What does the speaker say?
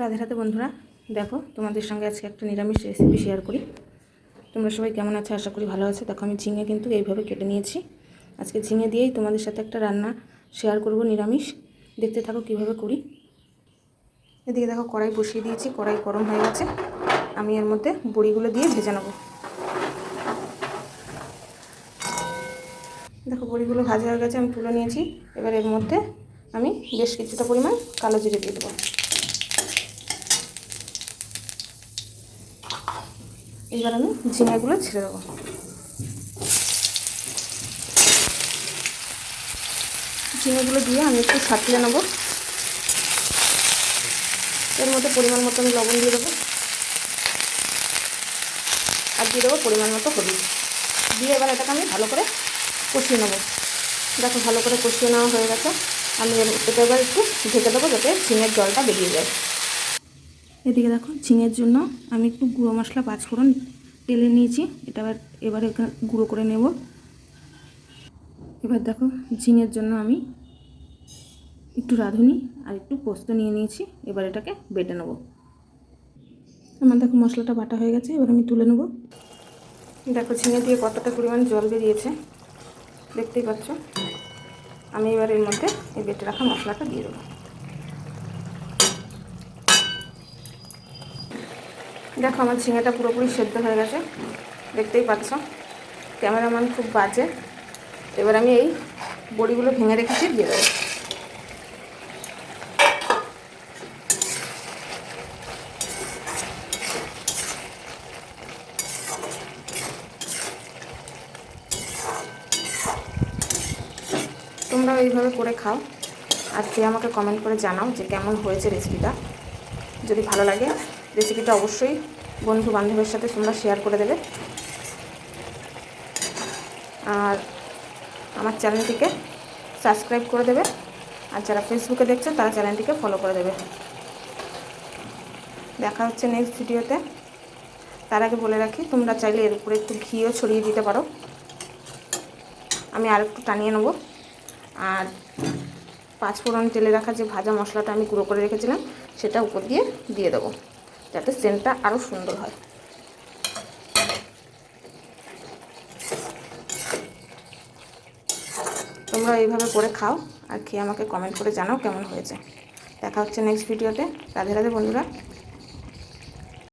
রাধে রাধে বন্ধুরা। দেখো, তোমাদের সঙ্গে আজকে একটা নিরামিষ রেসিপি শেয়ার করি। তোমরা সবাই কেমন আছো? আশা করি ভালো আছো। দেখো, আমি ঝিঙে কিন্তু এইভাবে কেটে নিয়েছি। আজকে ঝিঙে দিয়েই তোমাদের সাথে একটা রান্না শেয়ার করব নিরামিষ। দেখতে থাকো কীভাবে করি। এদিকে দেখো, কড়াই বসিয়ে দিয়েছি। কড়াই গরম হয়ে গেছে। আমি এর মধ্যে বড়িগুলো দিয়ে ভেজে নেব। দেখো, বড়িগুলো ভাজা হয়ে গেছে, আমি তুলে নিয়েছি। এবার এর মধ্যে আমি বেশ কিছুটা পরিমাণ কালো জিরে দিয়ে দেবো। এবার আমি ঝিঙেগুলো ছেড়ে দেবো। ঝিঙেগুলো দিয়ে আমি একটু ছাটিয়ে নেব। এর মধ্যে পরিমাণ মতো আমি লবণ দিয়ে দেবো। আর দিয়ে দেবো পরিমাণ মতো হলুদ। দিয়ে এবার এটাকে আমি ভালো করে কষিয়ে নেব। দেখো ভালো করে কষিয়ে নেওয়া হয়ে গেছে। আমি এটা এবার একটু ঢেকে দেবো যাতে ঝিঙের জলটা বেরিয়ে যায়। এদিকে দেখো, ঝিঙের জন্য আমি একটু গুঁড়ো মশলা, পাঁচফোড়ন তেলে নিয়েছি। এটা এবার এবার এখানে গুঁড়ো করে নেব। এবার দেখো, ঝিঙের জন্য আমি একটু রাঁধুনি আর একটু পোস্ত নিয়ে নিয়েছি। এবার এটাকে বেটে নেব। আমার দেখো মশলাটা বাটা হয়ে গেছে, এবার আমি তুলে নেব। দেখো, ঝিঙে দিয়ে কতটা পরিমাণ জল বেরিয়েছে, দেখতেই পাচ্ছ? আমি এবার এর মধ্যে এই বেটে রাখা মশলাটা দিয়ে দেবো। দেখো আমার ঝিঙেটা পুরোপুরি সেদ্ধ হয়ে গেছে। দেখতেই পাচ্ছ, ক্যামেরাম্যান খুব বাজে। এবার আমি এই বড়িগুলো ভেঙে রেখেছি, দিয়ে দেবো। তোমরাও এইভাবে করে খাও। আর খেয়ে আমাকে কমেন্ট করে জানাও যে কেমন হয়েছে রেসিপিটা যদি ভালো লাগে রেসিপিটা অবশ্যই বন্ধু বান্ধবের সাথে তোমরা শেয়ার করে দেবে। আর আমার চ্যানেলটিকে সাবস্ক্রাইব করে দেবে। আর যারা ফেসবুকে দেখছ, তারা চ্যানেলটিকে ফলো করে দেবে। দেখা হচ্ছে নেক্সট ভিডিওতে তার আগে বলে রাখি, তোমরা চাইলে এর উপরে একটু ঘিও ছড়িয়ে দিতে পারো। আমি আর একটু টানিয়ে নেব। আর পাঁচফোড়ন তেলে রাখা যে ভাজা মশলাটা আমি গুঁড়ো করে রেখেছিলাম, সেটা উপর দিয়ে দিয়ে দেবো। যাতে সেন্টটা আরও সুন্দর হয়। তোমরা এইভাবে করে খাও আর খেয়ে আমাকে কমেন্ট করে জানাও কেমন হয়েছে। দেখা হচ্ছে নেক্সট ভিডিওতে রাধে রাধে বন্ধুরা।